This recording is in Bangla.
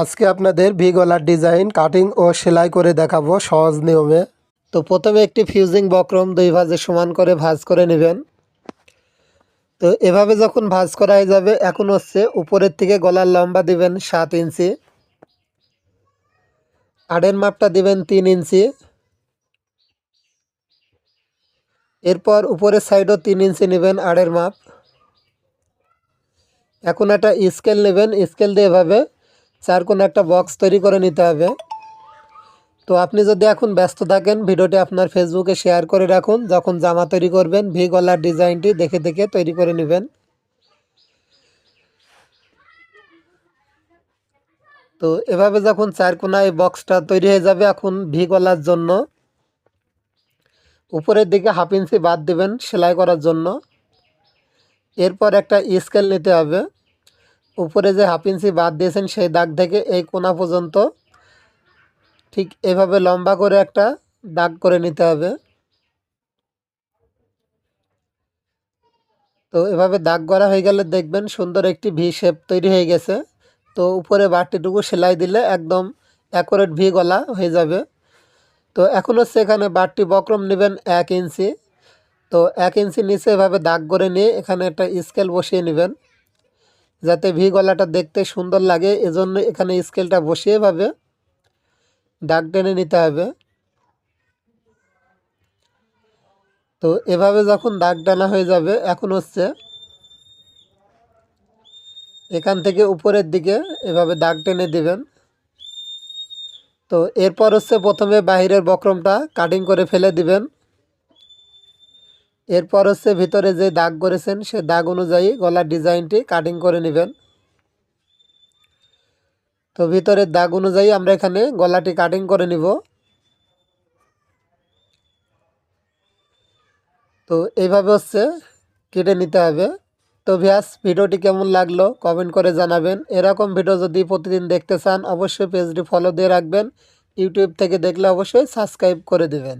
আজকে আপনাদের ভি গলার ডিজাইন, কাটিং ও সেলাই করে দেখাবো সহজ নিয়মে। তো প্রথমে একটি ফিউজিং বক্রম দুই ভাজে সমান করে ভাজ করে নেবেন। তো এভাবে যখন ভাজ করা হয়ে যাবে, এখন হচ্ছে উপরের থেকে গলার লম্বা দিবেন সাত ইঞ্চি। আড়ের মাপটা দিবেন তিন ইঞ্চি। এরপর উপরের সাইডও তিন ইঞ্চি নেবেন আড়ের মাপ। এখন একটা স্কেল নেবেন। স্কেল দিয়ে এভাবে চার কোনো একটা বক্স তৈরি করে নিতে হবে। তো আপনি যদি এখন ব্যস্ত থাকেন, ভিডিওটি আপনার ফেসবুকে শেয়ার করে রাখুন। যখন জামা তৈরি করবেন, ভি গলার ডিজাইনটি দেখে দেখে তৈরি করে নেবেন। তো এভাবে যখন চার কোনায় বক্সটা তৈরি হয়ে যাবে এখন ভি গলার জন্য, উপরের দিকে হাফ ইঞ্চি বাদ দিবেন সেলাই করার জন্য। এরপর একটা স্কেল নিতে হবে। উপরে যে হাফ ইঞ্চি বাদ দিয়েছেন সেই দাগ থেকে এই কোনা পর্যন্ত ঠিক এভাবে লম্বা করে একটা দাগ করে নিতে হবে। তো এভাবে দাগ করা হয়ে গেলে দেখবেন সুন্দর একটি ভি শেপ তৈরি হয়ে গেছে। তো উপরে বাটিটুকু সেলাই দিলে একদম অ্যাকোরেট ভি গলা হয়ে যাবে। তো এখন হচ্ছে এখানে বাটটি বক্রম নেবেন এক ইঞ্চি তো এক ইঞ্চি নিচে এভাবে দাগ করে নিয়ে এখানে একটা স্কেল বসিয়ে নেবেন। যাতে ভি গলাটা দেখতে সুন্দর লাগে, এজন্য এখানে স্কেলটা বসিয়ে এভাবে দাগ টেনে নিতে হবে। তো এভাবে যখন দাগ টানা হয়ে যাবে, এখন হচ্ছে এখান থেকে উপরের দিকে এভাবে দাগ টেনে দিবেন। তো এরপর হচ্ছে প্রথমে বাহিরের বক্রমটা কাটিং করে ফেলে দিবেন। এরপর হচ্ছে ভিতরে যে দাগ করেছেন, সে দাগ অনুযায়ী গলার ডিজাইনটি কাটিং করে নেবেন। তো ভিতরের দাগ অনুযায়ী আমরা এখানে গলাটি কাটিং করে নিব। তো এইভাবে হচ্ছে কেটে নিতে হবে। তো ভিয়াস ভিডিওটি কেমন লাগল কমেন্ট করে জানাবেন। এরকম ভিডিও যদি প্রতিদিন দেখতে চান, অবশ্যই পেজটি ফলো দিয়ে রাখবেন। ইউটিউব থেকে দেখলে অবশ্যই সাবস্ক্রাইব করে দেবেন।